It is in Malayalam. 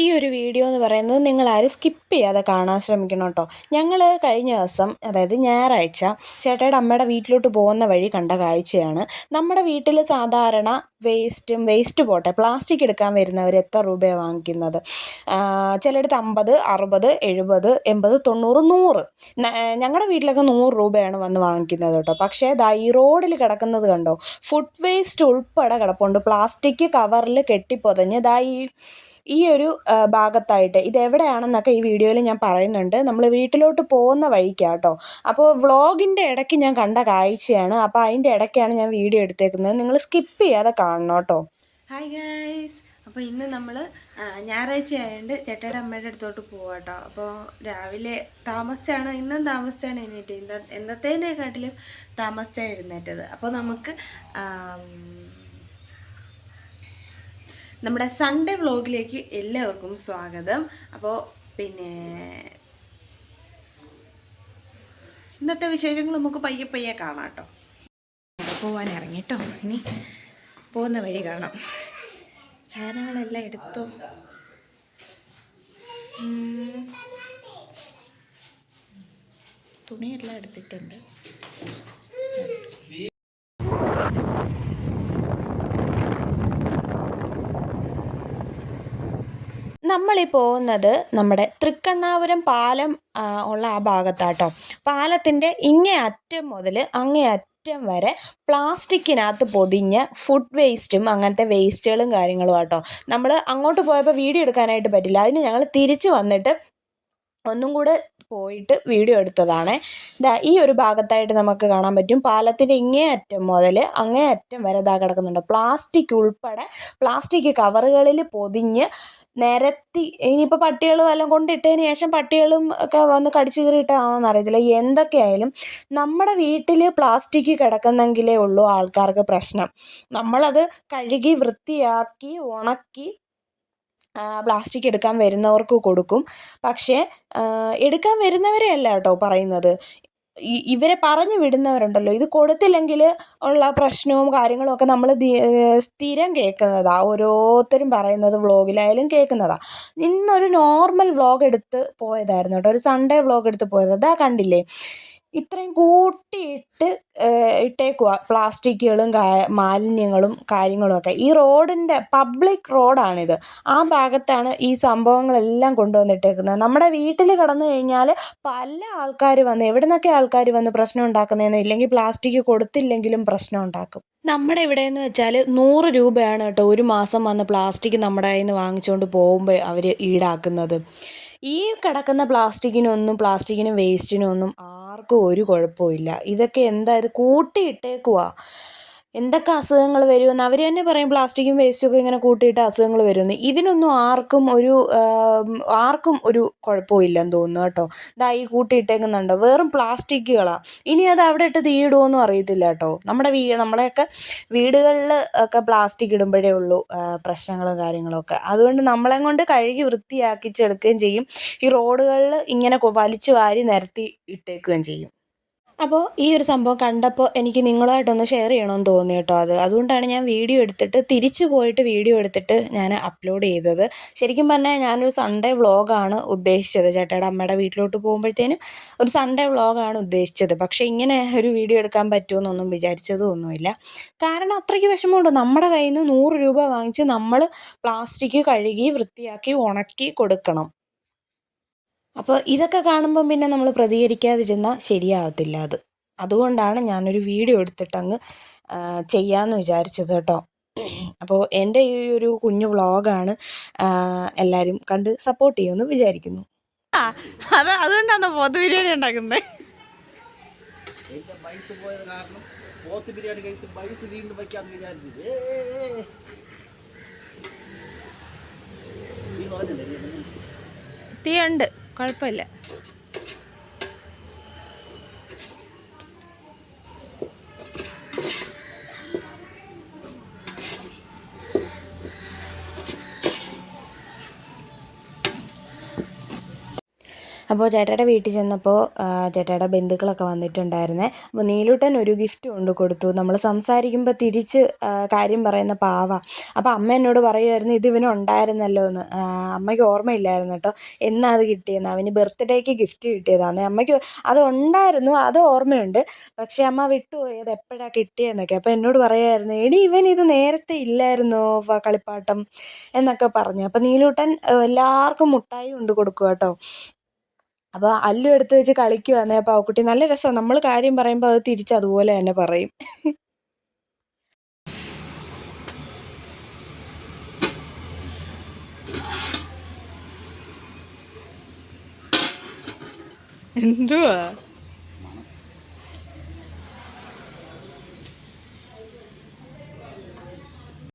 ഈ ഒരു വീഡിയോ എന്ന് പറയുന്നത് നിങ്ങൾ നിങ്ങളാരും സ്കിപ്പ് ചെയ്യാതെ കാണാൻ ശ്രമിക്കണം കേട്ടോ. ഞങ്ങൾ കഴിഞ്ഞ ദിവസം അതായത് ഞായറാഴ്ച ചേട്ടയുടെ അമ്മയുടെ വീട്ടിലോട്ട് പോകുന്ന വഴി കണ്ട കാഴ്ചയാണ്. നമ്മുടെ വീട്ടിൽ സാധാരണ വേസ്റ്റും വേസ്റ്റ് പോട്ടെ പ്ലാസ്റ്റിക് എടുക്കാൻ വരുന്നവർ എത്ര രൂപയാണ് വാങ്ങിക്കുന്നത്? ചിലയിടത്ത് അമ്പത് അറുപത് എഴുപത് എൺപത് തൊണ്ണൂറ് നൂറ്. ഞങ്ങളുടെ വീട്ടിലൊക്കെ നൂറ് രൂപയാണ് വന്ന് വാങ്ങിക്കുന്നത് കേട്ടോ. പക്ഷേ ദാ ഈ റോഡിൽ കിടക്കുന്നത് കണ്ടോ? ഫുഡ് വേസ്റ്റ് ഉൾപ്പെടെ കിടപ്പുണ്ട്. പ്ലാസ്റ്റിക് കവറിൽ കെട്ടിപ്പൊതഞ്ഞ് ദാ ഈ ഈ ഒരു ഭാഗത്തായിട്ട് ഇത് എവിടെയാണെന്നൊക്കെ ഈ വീഡിയോയിൽ ഞാൻ പറയുന്നുണ്ട്. നമ്മൾ വീട്ടിലോട്ട് പോകുന്ന വഴിക്കാണ് കേട്ടോ അപ്പോൾ വ്ളോഗിന്റെ ഇടയ്ക്ക് ഞാൻ കണ്ട കാഴ്ചയാണ്. അപ്പോൾ അതിന്റെ ഇടയ്ക്കാണ് ഞാൻ വീഡിയോ എടുത്തേക്കുന്നത്. നിങ്ങൾ സ്കിപ്പ് ചെയ്യാതെ കാണണം കേട്ടോ. ഹായ് ഗൈസ് അപ്പോൾ ഇന്ന് നമ്മൾ ഞായറാഴ്ച ആയതുകൊണ്ട് ചേട്ടയുടെ അമ്മയുടെ അടുത്തോട്ട് പോവാം കേട്ടോ അപ്പോൾ രാവിലെ താമസിച്ചാണ് ഇന്നും താമസിച്ചാണ് എന്നിട്ട് ഇന്ന എന്നത്തേനെക്കാട്ടിലും താമസിച്ചാണ് എഴുന്നേറ്റത്. അപ്പോൾ നമുക്ക് നമ്മുടെ സൺഡേ വ്ലോഗിലേക്ക് എല്ലാവർക്കും സ്വാഗതം. അപ്പോൾ പിന്നെ ഇന്നത്തെ വിശേഷങ്ങൾ നമുക്ക് പയ്യെ പയ്യെ കാണാം കേട്ടോ. പോവാൻ ഇറങ്ങിട്ടോ. ഇനി പോകുന്ന വഴി കാണാം. സാധനങ്ങളെല്ലാം എടുത്തു. തുണിയെല്ലാം എടുത്തിട്ടുണ്ട്. നമ്മളീ പോകുന്നത് നമ്മുടെ തൃക്കണ്ണാപുരം പാലം ഉള്ള ആ ഭാഗത്താട്ടോ. പാലത്തിന്റെ ഇങ്ങേ അറ്റം മുതൽ അങ്ങേ അറ്റം വരെ പ്ലാസ്റ്റിക്കിനകത്ത് പൊതിഞ്ഞ് ഫുഡ് വേസ്റ്റും അങ്ങനത്തെ വേസ്റ്റുകളും കാര്യങ്ങളും ആട്ടോ. നമ്മൾ അങ്ങോട്ട് പോയപ്പോൾ വീഡിയോ എടുക്കാനായിട്ട് പറ്റില്ല. അതിന് ഞങ്ങൾ തിരിച്ച് വന്നിട്ട് ഒന്നും കൂടെ പോയിട്ട് വീഡിയോ എടുത്തതാണ്. ദാ ഈ ഒരു ഭാഗത്തായിട്ട് നമുക്ക് കാണാൻ പറ്റും. പാലത്തിന്റെ ഇങ്ങേ അറ്റം മുതൽ അങ്ങേ അറ്റം വരെ ഇതാ കിടക്കുന്നുണ്ട്. പ്ലാസ്റ്റിക് ഉൾപ്പെടെ പ്ലാസ്റ്റിക് കവറുകളിൽ പൊതിഞ്ഞ് നിരത്തി ഇനിയിപ്പോൾ പട്ടികൾ വല്ലതും കൊണ്ടിട്ടതിന് ശേഷം പട്ടികളും ഒക്കെ വന്ന് കടിച്ചു കീറിയിട്ടാണോന്ന് അറിയത്തില്ല. എന്തൊക്കെയായാലും നമ്മുടെ വീട്ടിൽ പ്ലാസ്റ്റിക് കിടക്കുന്നെങ്കിലേ ഉള്ളൂ ആൾക്കാർക്ക് പ്രശ്നം. നമ്മളത് കഴുകി വൃത്തിയാക്കി ഉണക്കി പ്ലാസ്റ്റിക് എടുക്കാൻ വരുന്നവർക്ക് കൊടുക്കും. പക്ഷേ എടുക്കാൻ വരുന്നവരെ അല്ല കേട്ടോ പറയുന്നത്. ഇവരെ പറഞ്ഞു വിടുന്നവരുണ്ടല്ലോ. ഇത് കൊടുത്തില്ലെങ്കിൽ ഉള്ള പ്രശ്നവും കാര്യങ്ങളും ഒക്കെ നമ്മൾ സ്ഥിരം കേൾക്കുന്നതാണ് ഓരോരുത്തരും പറയുന്നത് വ്ളോഗിലായാലും കേൾക്കുന്നതാണ് ഇന്നൊരു നോർമൽ വ്ളോഗ് എടുത്ത് പോയതായിരുന്നു കേട്ടോ. ഒരു സൺഡേ വ്ളോഗ് എടുത്ത് പോയത്. അതാ കണ്ടില്ലേ? ഇത്രയും കൂട്ടിയിട്ട് ഇട്ടേക്കുക പ്ലാസ്റ്റിക്കുകളും മാലിന്യങ്ങളും കാര്യങ്ങളുമൊക്കെ. ഈ റോഡിന്റെ പബ്ലിക് റോഡാണിത്. ആ ഭാഗത്താണ് ഈ സംഭവങ്ങളെല്ലാം കൊണ്ടുവന്നിട്ടേക്കുന്നത്. നമ്മുടെ വീട്ടിൽ കടന്നു കഴിഞ്ഞാൽ പല ആൾക്കാർ വന്ന് എവിടെ നിന്നൊക്കെ ആൾക്കാർ വന്ന് പ്രശ്നം ഉണ്ടാക്കുന്നതെന്നോ ഇല്ലെങ്കിൽ പ്ലാസ്റ്റിക് കൊടുത്തില്ലെങ്കിലും പ്രശ്നം ഉണ്ടാക്കും. നമ്മുടെ ഇവിടെയെന്ന് വെച്ചാൽ നൂറ് രൂപയാണ് കേട്ടോ ഒരു മാസം വന്ന് പ്ലാസ്റ്റിക് നമ്മുടെ കയ്യിൽ നിന്ന് വാങ്ങിച്ചുകൊണ്ട് പോകുമ്പോൾ അവർ ഈടാക്കുന്നത്. ഈ കിടക്കുന്ന പ്ലാസ്റ്റിക്കിനൊന്നും പ്ലാസ്റ്റിക്കിനും വേസ്റ്റിനും ഒന്നും ആർക്കും ഒരു കുഴപ്പവും ഇല്ല. ഇതൊക്കെ എന്താ ഇത് കൂട്ടിയിട്ടേക്കുവാ. എന്തൊക്കെ അസുഖങ്ങൾ വരുമെന്ന് അവർ തന്നെ പറയും പ്ലാസ്റ്റിക്കും വേസ്റ്റും ഒക്കെ ഇങ്ങനെ കൂട്ടിയിട്ട് അസുഖങ്ങൾ വരുന്നു ഇതിനൊന്നും ആർക്കും ഒരു ആർക്കും ഒരു കുഴപ്പമില്ലെന്ന് തോന്നുന്നു കേട്ടോ. ദാ ഈ കൂട്ടിയിട്ടേക്കുന്നുണ്ടോ? വെറും പ്ലാസ്റ്റിക്കുകളാണ് ഇനി അത് അവിടെ ഇട്ട് തീയിടുമോയെന്നും അറിയത്തില്ല കേട്ടോ. നമ്മുടെ വീ നമ്മളെയൊക്കെ വീടുകളിൽ ഒക്കെ പ്ലാസ്റ്റിക് ഇടുമ്പോഴേ ഉള്ളൂ പ്രശ്നങ്ങളും കാര്യങ്ങളൊക്കെ അതുകൊണ്ട് നമ്മളെ കൊണ്ട് കഴുകി വൃത്തിയാക്കിച്ചെടുക്കുകയും ചെയ്യും. ഈ റോഡുകളിൽ ഇങ്ങനെ വലിച്ചു വാരി നിരത്തി ഇട്ടേക്കുകയും ചെയ്യും. അപ്പോൾ ഈ ഒരു സംഭവം കണ്ടപ്പോൾ എനിക്ക് നിങ്ങളുമായിട്ടൊന്ന് ഷെയർ ചെയ്യണമെന്ന് തോന്നി കേട്ടോ അത്. അതുകൊണ്ടാണ് ഞാൻ വീഡിയോ എടുത്തിട്ട് തിരിച്ചു പോയിട്ട് വീഡിയോ എടുത്തിട്ട് ഞാൻ അപ്ലോഡ് ചെയ്തത്. ശരിക്കും പറഞ്ഞാൽ ഞാനൊരു സൺഡേ വ്ളോഗാണ് ഉദ്ദേശിച്ചത്. ചേട്ടയുടെ അമ്മയുടെ വീട്ടിലോട്ട് പോകുമ്പോഴത്തേനും ഒരു സൺഡേ വ്ളോഗാണ് ഉദ്ദേശിച്ചത്. പക്ഷേ ഇങ്ങനെ ഒരു വീഡിയോ എടുക്കാൻ പറ്റുമെന്നൊന്നും വിചാരിച്ചതൊന്നുമില്ല കാരണം അത്രയ്ക്ക് വിഷമമുണ്ട്. നമ്മുടെ കയ്യിൽ നിന്ന് നൂറ് രൂപ വാങ്ങിച്ച് നമ്മൾ പ്ലാസ്റ്റിക് കഴുകി വൃത്തിയാക്കി ഉണക്കി കൊടുക്കണം. അപ്പോൾ ഇതൊക്കെ കാണുമ്പം പിന്നെ നമ്മൾ പ്രതികരിക്കാതിരുന്നാൽ ശരിയാകത്തില്ല അത്. അതുകൊണ്ടാണ് ഞാനൊരു വീഡിയോ എടുത്തിട്ട് അങ്ങ് ചെയ്യാമെന്ന് വിചാരിച്ചത് കേട്ടോ. അപ്പോൾ എന്റെ ഈ ഒരു കുഞ്ഞു വ്ളോഗാണ് എല്ലാവരും കണ്ട് സപ്പോർട്ട് ചെയ്യുമെന്ന് വിചാരിക്കുന്നു. അത് അതുകൊണ്ടാണ് പോത്ത് ബിരിയാണി ഉണ്ടാക്കുന്നത് പോത്ത് ബിരിയാണി ഏ, കുഴപ്പമില്ല. അപ്പോൾ ചേട്ടയുടെ വീട്ടിൽ ചെന്നപ്പോൾ ചേട്ടയുടെ ബന്ധുക്കളൊക്കെ വന്നിട്ടുണ്ടായിരുന്നേ. അപ്പോൾ നീലൂട്ടൻ ഒരു ഗിഫ്റ്റ് കൊണ്ട് കൊടുത്തു. നമ്മൾ സംസാരിക്കുമ്പോൾ തിരിച്ച് കാര്യം പറയുന്ന പാവ. അപ്പോൾ അമ്മ എന്നോട് പറയുമായിരുന്നു ഇത് ഇവന് ഉണ്ടായിരുന്നല്ലോ എന്ന്. അമ്മയ്ക്ക് ഓർമ്മയില്ലായിരുന്നു കേട്ടോ. എന്നാ അത് കിട്ടിയെന്ന്? അവന് ബർത്ത്ഡേക്ക് ഗിഫ്റ്റ് കിട്ടിയതാണ് അമ്മയ്ക്ക് അത് ഉണ്ടായിരുന്നു അത് ഓർമ്മയുണ്ട്. പക്ഷേ അമ്മ വിട്ടുപോയി അത് എപ്പോഴാണ് കിട്ടിയെന്നൊക്കെ. അപ്പോൾ എന്നോട് പറയുമായിരുന്നു എടി ഇവൻ ഇത് നേരത്തെ ഇല്ലായിരുന്നോ കളിപ്പാട്ടം? എന്നൊക്കെ പറഞ്ഞു. അപ്പോൾ നീലൂട്ടൻ എല്ലാവർക്കും മുട്ടായി കൊണ്ട് കൊടുക്കുക കേട്ടോ. അപ്പോൾ അല്ലു എടുത്ത് വെച്ച് കളിക്കുവാന്നേ അപ്പോൾ ആ കുട്ടി നല്ല രസമാണ് നമ്മൾ കാര്യം പറയുമ്പോൾ അത് തിരിച്ച് അതുപോലെ തന്നെ പറയും. എന്തുവാ?